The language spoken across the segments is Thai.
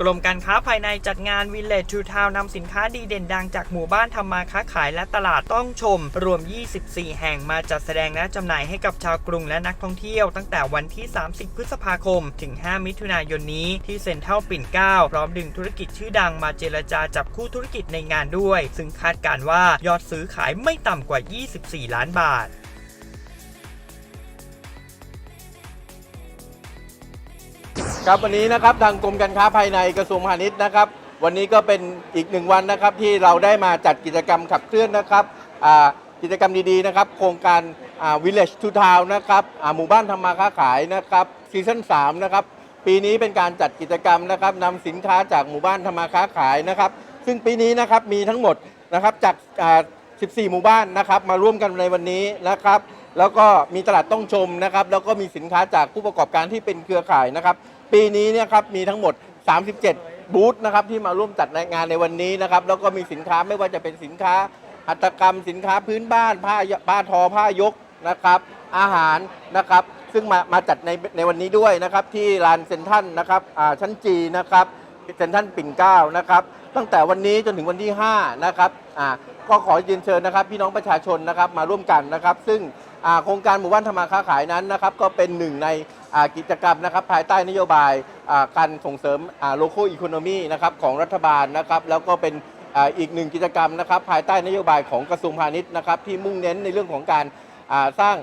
กรมการค้าภายในจัดงาน Village to Town นำสินค้าดีเด่นดังจากหมู่บ้านทำมาค้าขายและตลาดต้องชม รวม 24 แห่งมาจัดแสดงและจำหน่ายให้กับชาวกรุงและนักท่องเที่ยว ตั้งแต่วันที่ 30 พฤษภาคม ถึง 5 มิถุนายนนี้ที่เซ็นทรัลปิ่นเกล้าพร้อมดึงธุรกิจชื่อดังมาเจรจาจับคู่ธุรกิจในงานด้วย ซึ่งคาดการว่ายอดซื้อขายไม่ต่ำกว่า 24 ล้านบาท ครับวันนี้นะครับทางกรมการค้าภายในกระทรวงพาณิชย์นะครับ วันนี้ก็เป็นอีกหนึ่งวันนะครับที่เราได้มาจัดกิจกรรมขับเคลื่อนนะครับอ่ากิจกรรมดีๆนะครับโครงการอ่า village to town นะครับอ่าหมู่บ้านทำมาค้าขายนะครับซีซั่น3นะครับปีนี้เป็นการจัดกิจกรรมนะครับนำสินค้าจากหมู่บ้านทำมาค้าขายนะครับ ซึ่งปีนี้นะครับมีทั้งหมดนะครับจากอ่า14 หมู่บ้านนะครับมาร่วมกันในวันนี้นะครับ แล้วก็มีตลาดต้องชมนะครับ แล้วก็มีสินค้าจากผู้ประกอบการที่เป็นเครือข่ายนะครับ ปีนี้เนี่ยครับมีทั้งหมด 37 บูธนะครับที่มาร่วมจัดงานในวันนี้นะครับแล้วก็มีสินค้าไม่ว่าจะเป็นสินค้าหัตถกรรม สินค้าพื้นบ้านผ้าผ้าทอผ้ายกนะครับ อาหารนะครับ ซึ่งมามาจัดในในวันนี้ด้วยนะครับ ที่ลานเซ็นทรัลนะครับชั้นจีนะครับเซ็นทรัลปิ่นเกล้านะครับ ตั้งแต่วันนี้จนถึงวันที่ 5 นะครับก็ขอเรียนเชิญนะครับ พี่น้องประชาชนนะครับมาร่วมกันนะครับ ซึ่งโครงการหมู่บ้านธรรมาค้าขายนั้นนะครับ ก็เป็นหนึ่งใน กิจกรรมนะครับภายใต้นโยบายการส่งเสริมโลโก้อีโคโนมีนะครับของรัฐบาลนะครับแล้วก็เป็นอีกหนึ่งกิจกรรมนะครับภายใต้นโยบายของกระทรวงพาณิชย์นะครับที่มุ่งเน้นในเรื่องของการสร้าง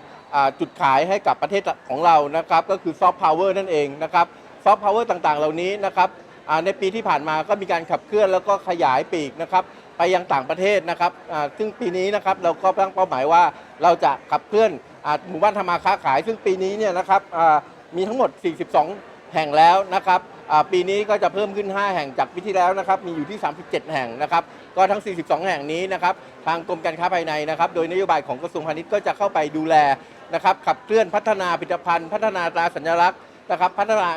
จุดขายให้กับประเทศของเรานะครับก็คือซอฟต์พาวเวอร์นั่นเองนะครับซอฟต์พาวเวอร์ต่างๆ เหล่านี้นะครับในปีที่ผ่านมาก็มีการขับเคลื่อนแล้วก็ขยายปีกนะครับไปยังต่างประเทศนะครับซึ่งปีนี้นะครับเราก็ตั้งเป้าหมายว่าเราจะขับเคลื่อนหมู่บ้านธรรมาค้าขาย ซึ่งปีนี้เนี่ยนะครับ มีทั้งหมด 42 แห่งแล้วนะครับปีนี้ก็จะเพิ่มขึ้น 5 แห่งจากปีที่แล้วนะครับ มีอยู่ที่ 37 แห่งนะครับ ก็ทั้ง 42 แห่งนี้นะครับ ทางกรมการค้าภายในนะครับ โดยนโยบายของกระทรวงพาณิชย์ก็จะเข้าไปดูแลนะครับ ขับเคลื่อนพัฒนาผลิตภัณฑ์ พัฒนาตราสัญลักษณ์นะครับ พัฒนา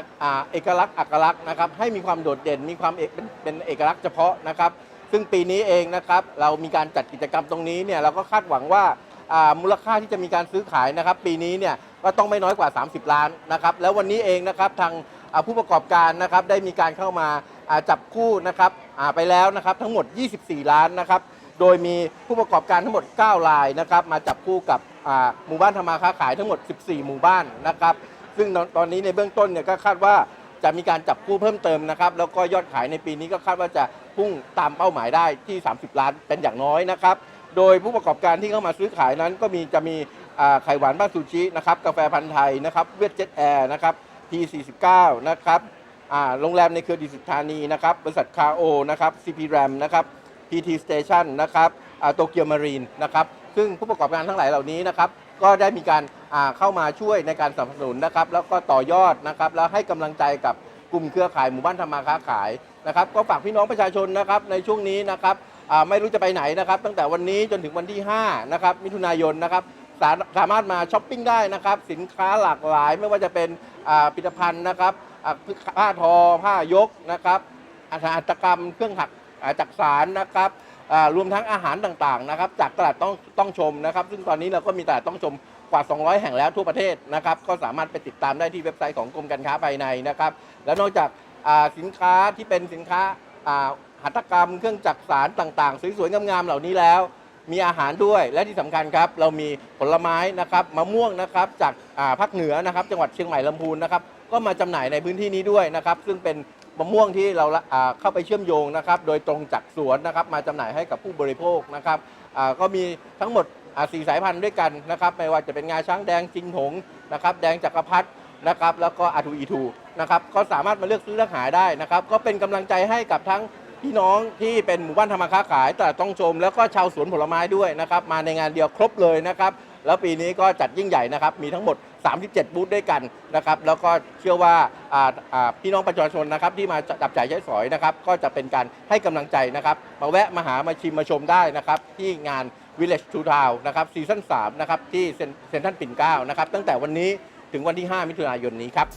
เอกลักษณ์อักลักษณ์นะครับ ให้มีความโดดเด่น มีความเอกเป็นเอกลักษณ์เฉพาะนะครับ ซึ่งปีนี้เองนะครับ เรามีการจัดกิจกรรมตรงนี้เนี่ย เราก็คาดหวังว่ามูลค่าที่จะมีการซื้อขายนะครับ ปีนี้เนี่ย ก็ต้องไม่น้อยกว่า 30 ล้านนะครับแล้ววันนี้เองนะครับทางผู้ประกอบการนะครับได้มีการเข้ามาจับคู่นะครับไปแล้วนะครับทั้งหมด 24 ล้านนะครับโดยมีผู้ประกอบการทั้งหมด 9 รายนะครับมาจับคู่กับหมู่บ้านธรรมาค้าขายทั้งหมด 14 หมู่บ้านนะครับซึ่งตอนนี้ในเบื้องต้นเนี่ยก็คาดว่าจะมีการจับคู่เพิ่มเติมนะครับแล้วก็ยอดขายในปีนี้ก็คาดว่าจะพุ่งตามเป้าหมายได้ที่ 30 ล้านเป็นอย่างน้อยนะครับ โดยผู้ประกอบการที่เข้ามาซื้อขายนั้นก็มีจะมี ไข่หวานบ้านซูชินะครับกาแฟพันธ์ไทยนะครับเวทเจ็ตแอร์นะครับ P49 นะครับโรงแรมในเครือดิสิธานีนะครับบริษัทคาโอนะครับ CP RAM นะครับ PT Station นะครับโตเกียวมารีนนะครับซึ่งผู้ประกอบการทั้งหลายเหล่านี้นะครับก็ได้มีการาเข้ามาช่วยในการสนับสนุนนะครับแล้วก็ต่อยอดนะครับแล้วให้กำลังใจกับกลุ่มเครือข่ายหมู่บ้านธรรมาค้าขายนะครับก็ฝากพี่น้องประชาชนนะครับในช่วงนี้นะครับไม่รู้จะไปไหนนะครับ ตั้งแต่วันนี้จนถึงวันที่5นะครับมิถุนายนนะครับ สาสามารถมาช้อปปิ้งได้นะครับ สินค้าหลากหลายไม่ว่าจะเป็นอ่าผลิตภัณฑ์นะครับอ่าผ้าทอผ้ายกนะครับอาหัตถกรรมเครื่องหักอ่าจักสารนะครับอ่ารวมทั้งอาหารต่างๆนะครับ จากตลาดต้องต้องชมนะครับ ซึ่งตอนนี้เราก็มีตลาดต้องชมกว่า 200 แห่งแล้วทั่วประเทศนะครับ ก็สามารถไปติดตามได้ที่เว็บไซต์ของกรมการค้าภายในนะครับ แล้วนอกจากอ่าสินค้าที่เป็นสินค้าอ่าหัตถกรรมเครื่องจักสารต่างๆ สวยๆงามๆเหล่านี้แล้ว มีอาหารด้วย และที่สำคัญครับเรามีผลไม้นะครับมะม่วงนะครับจากภาคเหนือนะครับ จังหวัดเชียงใหม่ลำพูนนะครับก็มาจำหน่ายในพื้นที่นี้ด้วยนะครับ ซึ่งเป็นมะม่วงที่เราเข้าไปเชื่อมโยงนะครับ โดยตรงจากสวนนะครับ มาจำหน่ายให้กับผู้บริโภคนะครับก็มีทั้งหมดสี่สายพันธุ์ด้วยกันนะครับ ไม่ว่าจะเป็นงาช้างแดงจิงหงนะครับ แดงจักรพรรดินะครับ แล้วก็อาทูอีทูนะครับ ก็สามารถมาเลือกซื้อเลือกหาได้นะครับ ก็เป็นกำลังใจให้กับทั้ง พี่น้องที่เป็นหมู่บ้านธรรมาค้าขายตลาดต้องชม แล้วก็ชาวสวนผลไม้ด้วยนะครับ มาในงานเดียวครบเลยนะครับ แล้วปีนี้ก็จัดยิ่งใหญ่นะครับ มีทั้งหมด 37 บูธด้วยกันนะครับ แล้วก็เชื่อว่าพี่น้องประชาชนนะครับที่มาจับจ่ายใช้สอยนะครับ ก็จะเป็นการให้กำลังใจนะครับ มาแวะมาหามาชิมมาชมได้นะครับ ที่งาน Village to Town นะครับซีซั่น3นะครับที่เซ็นทรัลปิ่นเกล้านะครับตั้งแต่วันนี้ถึงวันที่ 5 มิถุนายนนี้ครับ